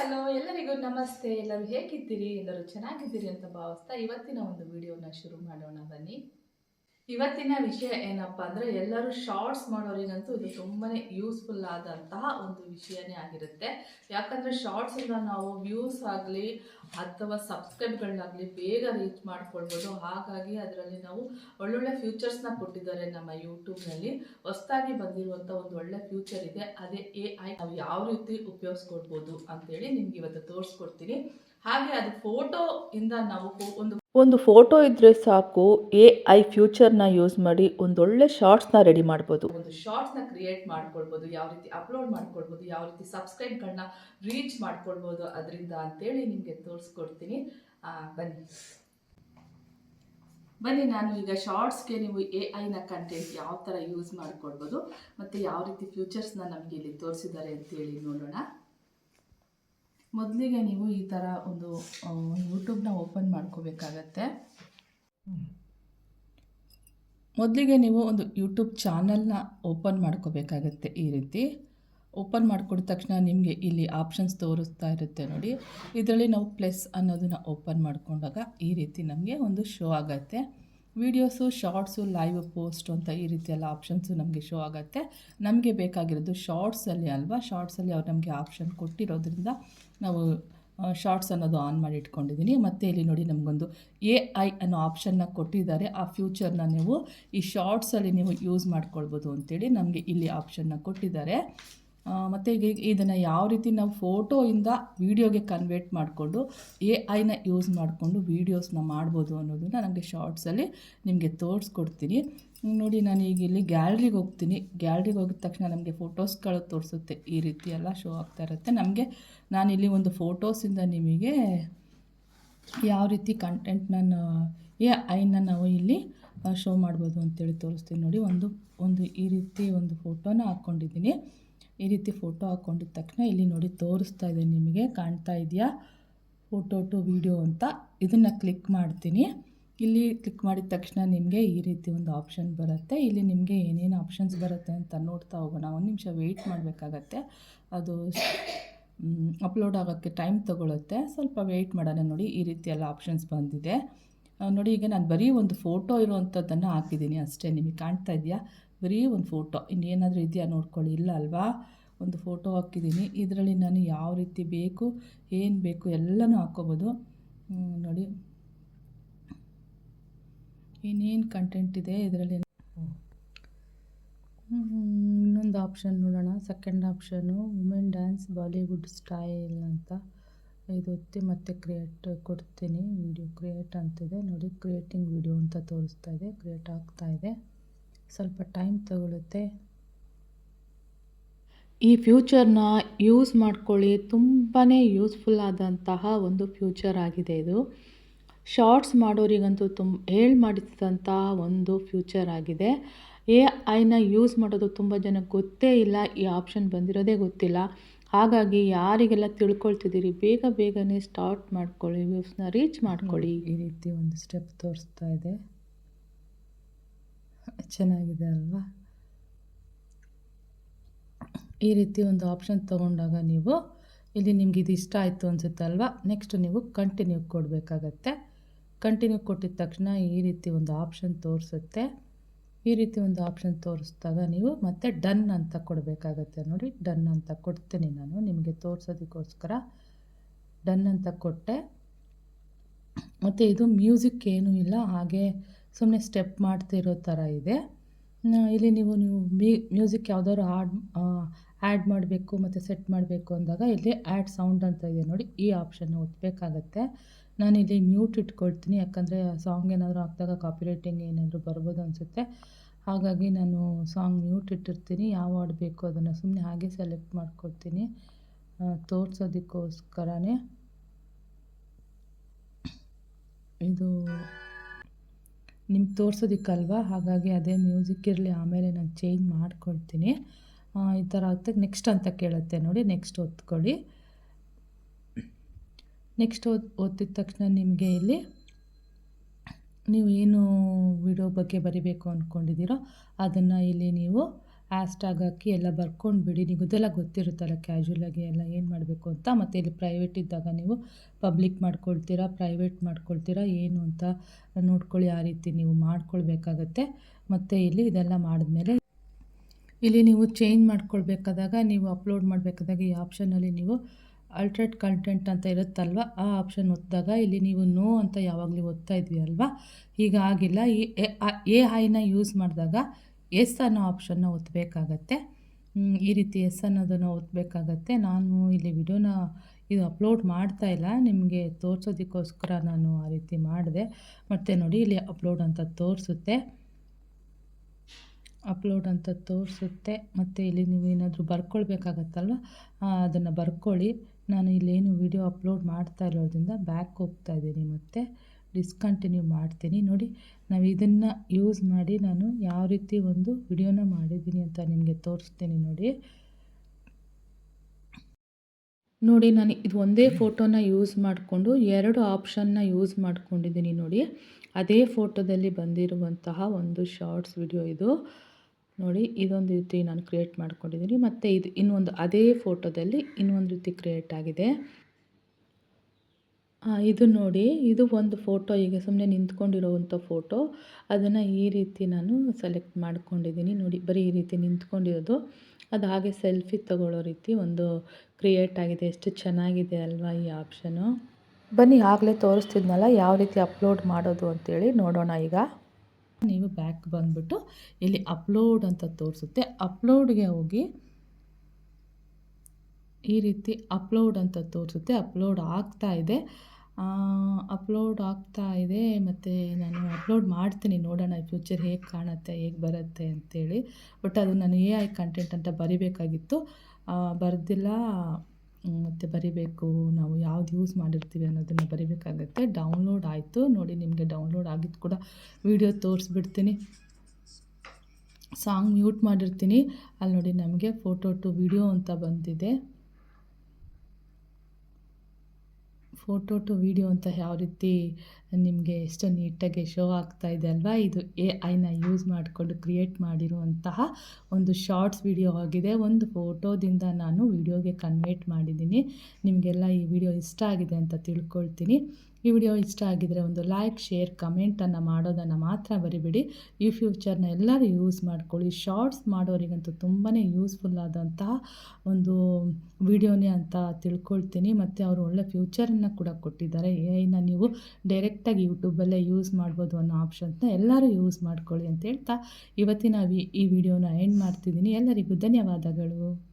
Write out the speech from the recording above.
Hello, ಎಲ್ಲರಿಗೂ ನಮಸ್ತೆ. ಎಲ್ಲರೂ ಹೇಗಿದ್ದೀರಿ? ಎಲ್ಲರೂ ಚೆನ್ನಾಗಿದ್ದೀರಿ ಅಂತ ಭಾವಿಸ್ತಾ ಇವತ್ತಿನ ಒಂದು ವಿಡಿಯೋನ ಶುರು ಮಾಡೋಣ ಬನ್ನಿ. ಇವತ್ತಿನ ವಿಷಯ ಏನಪ್ಪ ಅಂದರೆ ಎಲ್ಲರೂ ಶಾರ್ಟ್ಸ್ ಮಾಡೋರಿಗಂತೂ ಇದು ತುಂಬಾ ಯೂಸ್ಫುಲ್ ಆದಂತಹ ಒಂದು ವಿಷಯನೇ ಆಗಿರುತ್ತೆ. ಯಾಕಂದರೆ ಶಾರ್ಟ್ಸಿಂದ ನಾವು ವ್ಯೂಸ್ ಆಗಲಿ ಅಥವಾ ಸಬ್ಸ್ಕ್ರೈಬ್ಗಳನ್ನಾಗಲಿ ಬೇಗ ರೀಚ್ ಮಾಡ್ಕೊಳ್ಬೋದು. ಹಾಗಾಗಿ ಅದರಲ್ಲಿ ನಾವು ಒಳ್ಳೊಳ್ಳೆ ಫ್ಯೂಚರ್ಸ್ನ ಕೊಟ್ಟಿದ್ದಾರೆ ನಮ್ಮ ಯೂಟ್ಯೂಬ್ನಲ್ಲಿ ಹೊಸದಾಗಿ ಬಂದಿರುವಂಥ ಒಂದು ಒಳ್ಳೆ ಫ್ಯೂಚರ್ ಇದೆ. ಅದೇ ಎ ಐ ನಾವು ಯಾವ ರೀತಿ ಉಪಯೋಗಿಸ್ಕೊಳ್ಬೋದು ಅಂತೇಳಿ ನಿಮ್ಗೆ ಇವತ್ತು ತೋರಿಸ್ಕೊಡ್ತೀನಿ. ಹಾಗೆ ಅದು ಫೋಟೋ ಇಂದ ನಾವು ಒಂದು ಒಂದು ಫೋಟೋ ಇದ್ದರೆ ಸಾಕು ಎ ಐ ಫ್ಯೂಚರ್ನ ಯೂಸ್ ಮಾಡಿ ಒಂದೊಳ್ಳೆ ಶಾರ್ಟ್ಸ್ನ ರೆಡಿ ಮಾಡ್ಬೋದು. ಒಂದು ಶಾರ್ಟ್ಸ್ನ ಕ್ರಿಯೇಟ್ ಮಾಡ್ಕೊಳ್ಬೋದು, ಯಾವ ರೀತಿ ಅಪ್ಲೋಡ್ ಮಾಡ್ಕೊಳ್ಬೋದು, ಯಾವ ರೀತಿ ಸಬ್ಸ್ಕ್ರೈಬ್ಗಳನ್ನ ರೀಚ್ ಮಾಡ್ಕೊಳ್ಬೋದು ಅದರಿಂದ ಅಂತೇಳಿ ನಿಮಗೆ ತೋರಿಸ್ಕೊಡ್ತೀನಿ. ಬನ್ನಿ. ಬನ್ನಿ, ನಾನು ಈಗ ಶಾರ್ಟ್ಸ್ಗೆ ನೀವು ಎ ಐನ ಕಂಟೆಂಟ್ ಯಾವ ಥರ ಯೂಸ್ ಮಾಡ್ಕೊಳ್ಬೋದು, ಮತ್ತು ಯಾವ ರೀತಿ ಫ್ಯೂಚರ್ಸ್ನ ನಮಗೆ ಇಲ್ಲಿ ತೋರಿಸಿದ್ದಾರೆ ಅಂತೇಳಿ ನೋಡೋಣ. ಮೊದಲಿಗೆ ನೀವು ಈ ಥರ ಒಂದು ಯೂಟ್ಯೂಬ್ನ ಓಪನ್ ಮಾಡ್ಕೋಬೇಕಾಗತ್ತೆ. ಮೊದಲಿಗೆ ನೀವು ಒಂದು ಯೂಟ್ಯೂಬ್ ಚಾನಲ್ನ ಓಪನ್ ಮಾಡ್ಕೋಬೇಕಾಗತ್ತೆ ಈ ರೀತಿ. ಓಪನ್ ಮಾಡ್ಕೊಂಡ ತಕ್ಷಣ ನಿಮಗೆ ಇಲ್ಲಿ ಆಪ್ಷನ್ಸ್ ತೋರಿಸ್ತಾ ಇರುತ್ತೆ ನೋಡಿ. ಇದರಲ್ಲಿ ನಾವು ಪ್ಲಸ್ ಅನ್ನೋದನ್ನು ಓಪನ್ ಮಾಡ್ಕೊಂಡಾಗ ಈ ರೀತಿ ನಮಗೆ ಒಂದು ಶೋ ಆಗುತ್ತೆ. ವೀಡಿಯೋಸು, ಶಾರ್ಟ್ಸು, ಲೈವ್ ಪೋಸ್ಟ್ ಅಂತ ಈ ರೀತಿ ಎಲ್ಲ ಆಪ್ಷನ್ಸು ನಮಗೆ ಶೋ ಆಗುತ್ತೆ. ನಮಗೆ ಬೇಕಾಗಿರೋದು ಶಾರ್ಟ್ಸಲ್ಲಿ ಅಲ್ವಾ? ಶಾರ್ಟ್ಸಲ್ಲಿ ಅವ್ರು ನಮಗೆ ಆಪ್ಷನ್ ಕೊಟ್ಟಿರೋದ್ರಿಂದ ನಾವು ಶಾರ್ಟ್ಸ್ ಅನ್ನೋದು ಆನ್ ಮಾಡಿ ಇಟ್ಕೊಂಡಿದ್ದೀನಿ ಮತ್ತು ಇಲ್ಲಿ ನೋಡಿ ನಮಗೊಂದು ಎ ಐ ಅನ್ನೋ ಆಪ್ಷನ್ನ ಕೊಟ್ಟಿದ್ದಾರೆ. ಆ ಫ್ಯೂಚರ್ನ ನೀವು ಈ ಶಾರ್ಟ್ಸಲ್ಲಿ ನೀವು ಯೂಸ್ ಮಾಡ್ಕೊಳ್ಬೋದು ಅಂತೇಳಿ ನಮಗೆ ಇಲ್ಲಿ ಆಪ್ಷನ್ನ ಕೊಟ್ಟಿದ್ದಾರೆ. ಮತ್ತು ಈಗ ಇದನ್ನು ಯಾವ ರೀತಿ ನಾವು ಫೋಟೋಯಿಂದ ವೀಡಿಯೋಗೆ ಕನ್ವರ್ಟ್ ಮಾಡಿಕೊಂಡು ಎ ಐನ ಯೂಸ್ ಮಾಡಿಕೊಂಡು ವೀಡಿಯೋಸ್ನ ಮಾಡ್ಬೋದು ಅನ್ನೋದನ್ನು ನನಗೆ ಶಾರ್ಟ್ಸಲ್ಲಿ ನಿಮಗೆ ತೋರಿಸ್ಕೊಡ್ತೀನಿ. ನೋಡಿ, ನಾನು ಈಗ ಇಲ್ಲಿ ಗ್ಯಾಲ್ರಿಗೆ ಹೋಗ್ತೀನಿ. ಗ್ಯಾಲ್ರಿಗೆ ಹೋಗಿದ ತಕ್ಷಣ ನಮಗೆ ಫೋಟೋಸ್ಗಳು ತೋರಿಸುತ್ತೆ. ಈ ರೀತಿ ಎಲ್ಲ ಶೋ ಆಗ್ತಾ ಇರುತ್ತೆ. ನಮಗೆ ನಾನಿಲ್ಲಿ ಒಂದು ಫೋಟೋಸಿಂದ ನಿಮಗೆ ಯಾವ ರೀತಿ ಕಂಟೆಂಟ್ ನಾನು ಎ ಐನ ನಾವು ಇಲ್ಲಿ ಶೋ ಮಾಡ್ಬೋದು ಅಂತೇಳಿ ತೋರಿಸ್ತೀನಿ. ನೋಡಿ, ಒಂದು ಒಂದು ಈ ರೀತಿ ಒಂದು ಫೋಟೋನ ಹಾಕ್ಕೊಂಡಿದ್ದೀನಿ ಈ ರೀತಿ ಫೋಟೋ ಹಾಕ್ಕೊಂಡಿದ್ದ ತಕ್ಷಣ ಇಲ್ಲಿ ನೋಡಿ ತೋರಿಸ್ತಾ ಇದೆ, ನಿಮಗೆ ಕಾಣ್ತಾ ಇದೆಯಾ? ಫೋಟೋ ಟು ವಿಡಿಯೋ ಅಂತ. ಇದನ್ನು ಕ್ಲಿಕ್ ಮಾಡ್ತೀನಿ. ಇಲ್ಲಿ ಕ್ಲಿಕ್ ಮಾಡಿದ ತಕ್ಷಣ ನಿಮಗೆ ಈ ರೀತಿ ಒಂದು ಆಪ್ಷನ್ ಬರುತ್ತೆ. ಇಲ್ಲಿ ನಿಮಗೆ ಏನೇನು ಆಪ್ಷನ್ಸ್ ಬರುತ್ತೆ ಅಂತ ನೋಡ್ತಾ ಹೋಗೋಣ. ಒಂದು ನಿಮಿಷ ವೆಯ್ಟ್ ಮಾಡಬೇಕಾಗತ್ತೆ. ಅದು ಅಪ್ಲೋಡ್ ಆಗೋಕ್ಕೆ ಟೈಮ್ ತೊಗೊಳುತ್ತೆ. ಸ್ವಲ್ಪ ವೆಯ್ಟ್ ಮಾಡೋಣ ನೋಡಿ. ಈ ರೀತಿ ಎಲ್ಲ ಆಪ್ಷನ್ಸ್ ಬಂದಿದೆ. ನೋಡಿ, ಈಗ ನಾನು ಬರೀ ಒಂದು ಫೋಟೋ ಇರುವಂಥದ್ದನ್ನು ಹಾಕಿದ್ದೀನಿ. ಅಷ್ಟೇ ನಿಮಗೆ ಕಾಣ್ತಾ ಇದೆಯಾ? ಬರೀ ಒಂದು ಫೋಟೋ. ಇನ್ನೇನಾದರೂ ಇದೆಯಾ ನೋಡ್ಕೊಳ್ಳಿ. ಇಲ್ಲ ಅಲ್ವಾ? ಒಂದು ಫೋಟೋ ಹಾಕಿದ್ದೀನಿ. ಇದರಲ್ಲಿ ನಾನು ಯಾವ ರೀತಿ ಬೇಕು, ಏನು ಬೇಕು ಎಲ್ಲನೂ ಹಾಕ್ಕೋಬೋದು. ನೋಡಿ. ಇನ್ನೇನು ಕಂಟೆಂಟ್ ಇದೆ ಇದರಲ್ಲಿ? ಇನ್ನೊಂದು ಆಪ್ಷನ್ ನೋಡೋಣ. Second option women dance Bollywood style ಅಂತ. ಇದು ಒತ್ತಿ ಮತ್ತೆ ಕ್ರಿಯೇಟ್ ಕೊಡ್ತೀನಿ. ವಿಡಿಯೋ ಕ್ರಿಯೇಟ್ ಅಂತಿದೆ. ನೋಡಿ ಕ್ರಿಯೇಟಿಂಗ್ ವಿಡಿಯೋ ಅಂತ ತೋರಿಸ್ತಾ ಇದೆ. ಕ್ರಿಯೇಟ್ ಆಗ್ತಾ ಇದೆ. ಸ್ವಲ್ಪ ಟೈಮ್ ತಗೊಳುತ್ತೆ. ಈ ಫ್ಯೂಚರ್ನ ಯೂಸ್ ಮಾಡ್ಕೊಳ್ಳಿ. ತುಂಬಾ ಯೂಸ್ಫುಲ್ ಆದಂತಹ ಒಂದು ಫ್ಯೂಚರ್ ಆಗಿದೆ ಇದು. ಶಾರ್ಟ್ಸ್ ಮಾಡೋರಿಗಂತೂ ತುಂಬ ಹೇಳಿ ಮಾಡಿಸಿದಂತಹ ಒಂದು ಫ್ಯೂಚರ್ ಆಗಿದೆ. ಎ ಐನ ಯೂಸ್ ಮಾಡೋದು ತುಂಬ ಜನಕ್ಕೆ ಗೊತ್ತೇ ಇಲ್ಲ. ಈ ಆಪ್ಷನ್ ಬಂದಿರೋದೇ ಗೊತ್ತಿಲ್ಲ. ಹಾಗಾಗಿ ಯಾರಿಗೆಲ್ಲ ತಿಳ್ಕೊಳ್ತಿದ್ದೀರಿ ಬೇಗ ಬೇಗನೆ ಸ್ಟಾರ್ಟ್ ಮಾಡ್ಕೊಳ್ಳಿ ವ್ಯೂಸ್ನ ರೀಚ್ ಮಾಡ್ಕೊಳ್ಳಿ. ಈ ರೀತಿ ಒಂದು ಸ್ಟೆಪ್ ತೋರಿಸ್ತಾ ಇದೆ. ಚೆನ್ನಾಗಿದೆ ಅಲ್ವಾ? ಈ ರೀತಿ ಒಂದು ಆಪ್ಷನ್ ತೊಗೊಂಡಾಗ ನೀವು ಇಲ್ಲಿ ನಿಮ್ಗೆ ಇದು ಇಷ್ಟ ಆಯಿತು ಅನಿಸುತ್ತೆ ಅಲ್ವಾ? ನೆಕ್ಸ್ಟ್ ನೀವು ಕಂಟಿನ್ಯೂ ಕೊಡಬೇಕಾಗತ್ತೆ. ಕಂಟಿನ್ಯೂ ಕೊಟ್ಟಿದ ತಕ್ಷಣ ಈ ರೀತಿ ಒಂದು ಆಪ್ಷನ್ ತೋರಿಸುತ್ತೆ. ಈ ರೀತಿ ಒಂದು ಆಪ್ಷನ್ ತೋರಿಸಿದಾಗ ನೀವು ಮತ್ತೆ ಡನ್ ಅಂತ ಕೊಡಬೇಕಾಗತ್ತೆ. ನೋಡಿ ಡನ್ ಅಂತ ಕೊಡ್ತೀನಿ ನಾನು. ನಿಮಗೆ ತೋರಿಸೋದಕ್ಕೋಸ್ಕರ ಡನ್ ಅಂತ ಕೊಟ್ಟೆ. ಮತ್ತು ಇದು ಮ್ಯೂಸಿಕ್ ಏನೂ ಇಲ್ಲ, ಹಾಗೆ ಸುಮ್ಮನೆ ಸ್ಟೆಪ್ ಮಾಡ್ತಿರೋ ಥರ ಇದೆ. ಇಲ್ಲಿ ನೀವು ನೀವು ಮ್ಯೂಸಿಕ್ ಯಾವುದಾದ್ರು ಆಡ್ ಆ್ಯಡ್ ಮಾಡಬೇಕು ಮತ್ತು ಸೆಟ್ ಮಾಡಬೇಕು ಅಂದಾಗ ಇಲ್ಲಿ ಆ್ಯಡ್ ಸೌಂಡ್ ಅಂತ ಇದೆ ನೋಡಿ. ಈ ಆಪ್ಷನ್ನ ಒತ್ತಬೇಕಾಗತ್ತೆ ನಾನಿಲ್ಲಿ ಮ್ಯೂಟ್ ಇಟ್ಕೊಳ್ತೀನಿ. ಯಾಕಂದರೆ ಸಾಂಗ್ ಏನಾದರೂ ಹಾಕಿದಾಗ ಕಾಪಿರೈಟಿಂಗ್ ಏನಾದರೂ ಬರ್ಬೋದು ಅನಿಸುತ್ತೆ. ಹಾಗಾಗಿ ನಾನು ಸಾಂಗ್ ಮ್ಯೂಟ್ ಇಟ್ಟಿರ್ತೀನಿ. ಯಾವ ಹಾಡು ಬೇಕು ಅದನ್ನು ಸುಮ್ಮನೆ ಹಾಗೆ ಸೆಲೆಕ್ಟ್ ಮಾಡ್ಕೊಳ್ತೀನಿ. ತೋರಿಸೋದಕ್ಕೋಸ್ಕರನೇ. ಇದು ನಿಮ್ಗೆ ತೋರಿಸೋದಿಕ್ಕಲ್ವ? ಹಾಗಾಗಿ ಅದೇ ಮ್ಯೂಸಿಕ್ ಇರಲಿ, ಆಮೇಲೆ ನಾನು ಚೇಂಜ್ ಮಾಡ್ಕೊಳ್ತೀನಿ. ಈ ಥರ ಆಗ್ತದೆ ನೆಕ್ಸ್ಟ್ ಅಂತ ಕೇಳುತ್ತೆ ನೋಡಿ ನೆಕ್ಸ್ಟ್ ಒತ್ಕೊಳ್ಳಿ ನೆಕ್ಸ್ಟ್ ಓದ್ ಒತ್ತಿದ ತಕ್ಷಣ ನಿಮಗೆ ಇಲ್ಲಿ ನೀವು ಏನು ವಿಡಿಯೋ ಬಗ್ಗೆ ಬರಿಬೇಕು ಅಂದ್ಕೊಂಡಿದ್ದೀರೋ ಅದನ್ನು ಇಲ್ಲಿ ನೀವು ಹ್ಯಾಶ್ಟ್ಯಾಗ್ ಹಾಕಿ ಎಲ್ಲ ಬರ್ಕೊಂಡು ಬಿಡಿ. ನಿಮಗೆಲ್ಲ ಗೊತ್ತಿರುತ್ತಲ್ಲ ಕ್ಯಾಶುವಲಾಗಿ ಎಲ್ಲ ಏನು ಮಾಡಬೇಕು ಅಂತ? ಮತ್ತು ಇಲ್ಲಿ ಪ್ರೈವೇಟ್ ಇದ್ದಾಗ ನೀವು ಪಬ್ಲಿಕ್ ಮಾಡ್ಕೊಳ್ತೀರಾ ಪ್ರೈವೇಟ್ ಮಾಡ್ಕೊಳ್ತೀರಾ, ಏನು ಅಂತ ನೋಡ್ಕೊಳ್ಳಿ. ಆ ರೀತಿ ನೀವು ಮಾಡ್ಕೊಳ್ಬೇಕಾಗತ್ತೆ. ಮತ್ತು ಇಲ್ಲಿ ಇದೆಲ್ಲ ಮಾಡಿದ್ಮೇಲೆ ಇಲ್ಲಿ ನೀವು ಚೇಂಜ್ ಮಾಡ್ಕೊಳ್ಬೇಕಾದಾಗ, ನೀವು ಅಪ್ಲೋಡ್ ಮಾಡಬೇಕಾದಾಗ ಈ ಆಪ್ಷನಲ್ಲಿ ನೀವು ಅಲ್ಟ್ರೇಟ್ ಕಂಟೆಂಟ್ ಅಂತ ಇರುತ್ತಲ್ವ? ಆ ಆಪ್ಷನ್ ಒತ್ತಿದಾಗ ಇಲ್ಲಿ ನೀವು ನೋ ಅಂತ ಯಾವಾಗಲೂ ಓದ್ತಾ ಇದ್ವಿ ಅಲ್ವಾ? ಈಗ ಆಗಿಲ್ಲ ಈ ಎ ಐನ ಯೂಸ್ ಮಾಡಿದಾಗ ಎಸ್ ಅನ್ನೋ ಆಪ್ಷನ್ನ ಒತ್ತಬೇಕಾಗತ್ತೆ ಈ ರೀತಿ ಎಸ್ ಅನ್ನೋದನ್ನು ಒತ್ತಬೇಕಾಗತ್ತೆ ನಾನು ಇಲ್ಲಿ ವಿಡಿಯೋನ ಇದು ಅಪ್ಲೋಡ್ ಮಾಡ್ತಾ ಇಲ್ಲ. ನಿಮಗೆ ತೋರಿಸೋದಕ್ಕೋಸ್ಕರ ನಾನು ಆ ರೀತಿ ಮಾಡಿದೆ. ಮತ್ತು ನೋಡಿ, ಇಲ್ಲಿ ಅಪ್ಲೋಡ್ ಅಂತ ತೋರಿಸುತ್ತೆ. ಅಪ್ಲೋಡ್ ಅಂತ ತೋರಿಸುತ್ತೆ. ಮತ್ತು ಇಲ್ಲಿ ನೀವು ಏನಾದರೂ ಬರ್ಕೊಳ್ಬೇಕಾಗತ್ತಲ್ವ? ಅದನ್ನು ಬರ್ಕೊಳ್ಳಿ. ನಾನು ಇಲ್ಲೇನು ವಿಡಿಯೋ ಅಪ್ಲೋಡ್ ಮಾಡ್ತಾ ಇರೋದ್ರಿಂದ ಬ್ಯಾಕ್ ಹೋಗ್ತಾ ಇದ್ದೀನಿ ಮತ್ತು. ಡಿಸ್ಕಂಟಿನ್ಯೂ ಮಾಡ್ತೀನಿ. ನೋಡಿ, ನಾವು ಇದನ್ನು ಯೂಸ್ ಮಾಡಿ ನಾನು ಯಾವ ರೀತಿ ಒಂದು ವಿಡಿಯೋನ ಮಾಡಿದ್ದೀನಿ ಅಂತ ನಿಮಗೆ ತೋರಿಸ್ತೀನಿ ನೋಡಿ. ನೋಡಿ, ನಾನು ಇದು ಒಂದೇ ಫೋಟೋನ ಯೂಸ್ ಮಾಡಿಕೊಂಡು ಎರಡು ಆಪ್ಷನ್ನ ಯೂಸ್ ಮಾಡ್ಕೊಂಡಿದ್ದೀನಿ ನೋಡಿ. ಅದೇ ಫೋಟೋದಲ್ಲಿ ಬಂದಿರುವಂತಹ ಒಂದು ಶಾರ್ಟ್ಸ್ ವಿಡಿಯೋ ಇದು. ನೋಡಿ, ಇದೊಂದು ರೀತಿ ನಾನು ಕ್ರಿಯೇಟ್ ಮಾಡ್ಕೊಂಡಿದ್ದೀನಿ. ಮತ್ತು ಇದು ಇನ್ನೊಂದು ಅದೇ ಫೋಟೋದಲ್ಲಿ ಇನ್ನೊಂದು ರೀತಿ ಕ್ರಿಯೇಟ್ ಆಗಿದೆ. ಇದು ನೋಡಿ, ಇದು ಒಂದು ಫೋಟೋ, ಈಗ ಸುಮ್ಮನೆ ನಿಂತ್ಕೊಂಡಿರೋವಂಥ ಫೋಟೋ. ಅದನ್ನು ಈ ರೀತಿ ನಾನು ಸೆಲೆಕ್ಟ್ ಮಾಡ್ಕೊಂಡಿದ್ದೀನಿ. ನೋಡಿ, ಬರೀ ಈ ರೀತಿ ನಿಂತ್ಕೊಂಡಿರೋದು. ಅದು ಹಾಗೆ ಸೆಲ್ಫಿ ತಗೊಳ್ಳೋ ರೀತಿ ಒಂದು ಕ್ರಿಯೇಟ್ ಆಗಿದೆ. ಎಷ್ಟು ಚೆನ್ನಾಗಿದೆ ಅಲ್ವಾ ಈ ಆಪ್ಷನು. ಬನ್ನಿ, ಆಗಲೇ ತೋರಿಸ್ತಿದ್ನಲ್ಲ, ಯಾವ ರೀತಿ ಅಪ್ಲೋಡ್ ಮಾಡೋದು ಅಂತೇಳಿ ನೋಡೋಣ ಈಗ. ನೀವು ಬ್ಯಾಕ್ ಬಂದುಬಿಟ್ಟು ಇಲ್ಲಿ ಅಪ್ಲೋಡ್ ಅಂತ ತೋರಿಸುತ್ತೆ. ಅಪ್ಲೋಡ್ಗೆ ಹೋಗಿ ಈ ರೀತಿ ಅಪ್ಲೋಡ್ ಅಂತ ತೋರಿಸುತ್ತೆ. ಅಪ್ಲೋಡ್ ಆಗ್ತಾ ಇದೆ. ಅಪ್ಲೋಡ್ ಆಗ್ತಾ ಇದೆ. ಮತ್ತು ನಾನು ಅಪ್ಲೋಡ್ ಮಾಡ್ತೀನಿ. ನೋಡೋಣ ಫ್ಯೂಚರ್ ಹೇಗೆ ಕಾಣುತ್ತೆ, ಹೇಗೆ ಬರುತ್ತೆ ಅಂತೇಳಿ. ಬಟ್ ಅದು ನಾನು ಎ ಐ ಕಂಟೆಂಟ್ ಅಂತ ಬರಿಬೇಕಾಗಿತ್ತು. ಬರೆದಿಲ್ಲ. ಮತ್ತು ಬರಿಬೇಕು. ನಾವು ಯಾವ್ದು ಯೂಸ್ ಮಾಡಿರ್ತೀವಿ ಅನ್ನೋದನ್ನು ಬರಿಬೇಕಾಗತ್ತೆ. ಡೌನ್ಲೋಡ್ ಆಯಿತು. ನೋಡಿ, ನಿಮಗೆ ಡೌನ್ಲೋಡ್ ಆಗಿದ್ದು ಕೂಡ ವಿಡಿಯೋ ತೋರಿಸ್ಬಿಡ್ತೀನಿ. ಸಾಂಗ್ ಮ್ಯೂಟ್ ಮಾಡಿರ್ತೀನಿ. ಅಲ್ಲಿ ನೋಡಿ ನಮಗೆ ಫೋಟೋ ಟು ವಿಡಿಯೋ ಅಂತ ಬಂದಿದೆ. ಫೋಟೋ ಟು ವಿಡಿಯೋ ಅಂತ ಯಾವ ರೀತಿ ನಿಮಗೆ ಎಷ್ಟು ನೀಟಾಗಿ ಶೋ ಆಗ್ತಾ ಇದೆ ಅಲ್ವಾ? ಇದು ಎ ಐನ ಯೂಸ್ ಮಾಡಿಕೊಂಡು ಕ್ರಿಯೇಟ್ ಮಾಡಿರುವಂತಹ ಒಂದು ಶಾರ್ಟ್ಸ್ ವಿಡಿಯೋ ಆಗಿದೆ. ಒಂದು ಫೋಟೋದಿಂದ ನಾನು ವಿಡಿಯೋಗೆ ಕನ್ವರ್ಟ್ ಮಾಡಿದ್ದೀನಿ. ನಿಮಗೆಲ್ಲ ಈ ವಿಡಿಯೋ ಇಷ್ಟ ಆಗಿದೆ ಅಂತ ತಿಳ್ಕೊಳ್ತೀನಿ. ಈ ವಿಡಿಯೋ ಇಷ್ಟ ಆಗಿದರೆ ಒಂದು ಲೈಕ್, ಶೇರ್ ಕಮೆಂಟನ್ನು ಮಾಡೋದನ್ನು ಮಾತ್ರ ಬರಿಬೇಡಿ ಈ ಫ್ಯೂಚರ್ನ ಎಲ್ಲರೂ ಯೂಸ್ ಮಾಡ್ಕೊಳ್ಳಿ. ಶಾರ್ಟ್ಸ್ ಮಾಡೋರಿಗಂತೂ ತುಂಬಾ ಯೂಸ್ಫುಲ್ ಆದಂತಹ ಒಂದು ವಿಡಿಯೋನೇ ಅಂತ ತಿಳ್ಕೊಳ್ತೀನಿ. ಮತ್ತು ಅವರು ಒಳ್ಳೆ ಫ್ಯೂಚರನ್ನು ಕೂಡ ಕೊಟ್ಟಿದ್ದಾರೆ. ಐನ ನೀವು ಡೈರೆಕ್ಟಾಗಿ ಯೂಟ್ಯೂಬಲ್ಲೇ ಯೂಸ್ ಮಾಡ್ಬೋದು ಅನ್ನೋ ಆಪ್ಷನ್ಸ್ನ ಎಲ್ಲರೂ ಯೂಸ್ ಮಾಡ್ಕೊಳ್ಳಿ ಅಂತ ಹೇಳ್ತಾ ಇವತ್ತಿನ ಈ ವಿಡಿಯೋನ ಎಂಡ್ ಮಾಡ್ತಿದ್ದೀನಿ. ಎಲ್ಲರಿಗೂ ಧನ್ಯವಾದಗಳು.